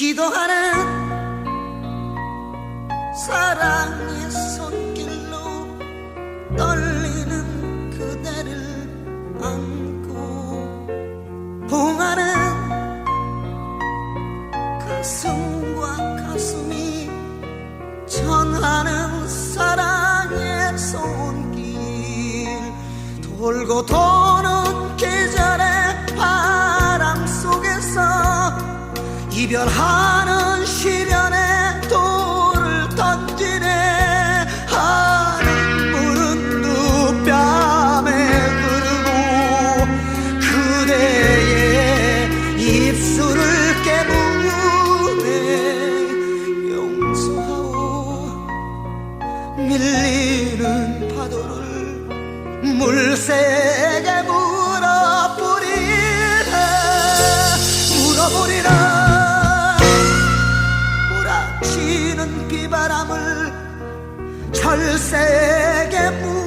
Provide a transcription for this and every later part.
기도하는 사랑의 손길로 떨리는 그대를 안고 봉하는 가슴과 가슴이 전하는 사랑의 손길 돌고 도는 이별하는 시련에 돌을 던지네. 하는 물은 두 뺨에 흐르고 그대의 입술을 깨무네. 용서하오. 밀리는 파도를 물새 몰아치는 비바람을 철새에게 물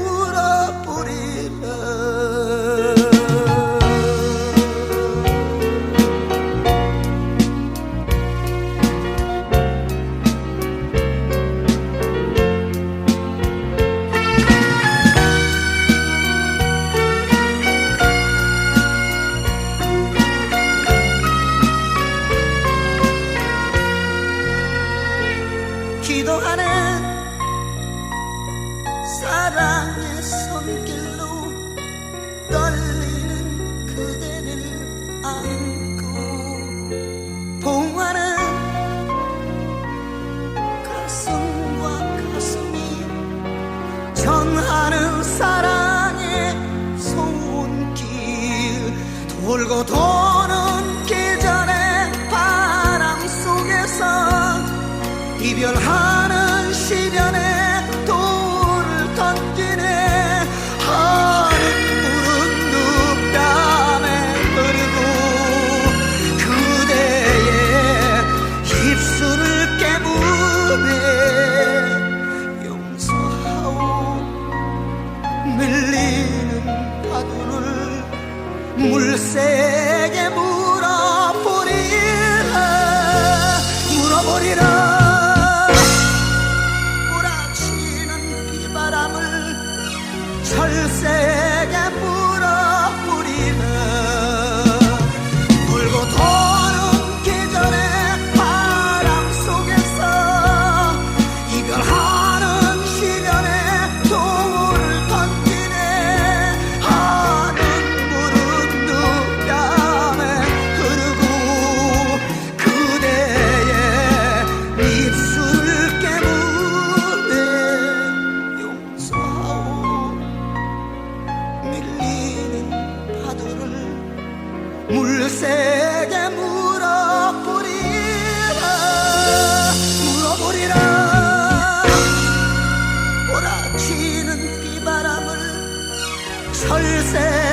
돌고 도는 계절의 바람 속에서 이별하는 시련에 돌을 던지네. 물은 두 뺨에 흐르고 그대의 입술을 깨무네. 용서하오. 밀리는 파도를 물새에게 물어버리라. 물어버리라 철새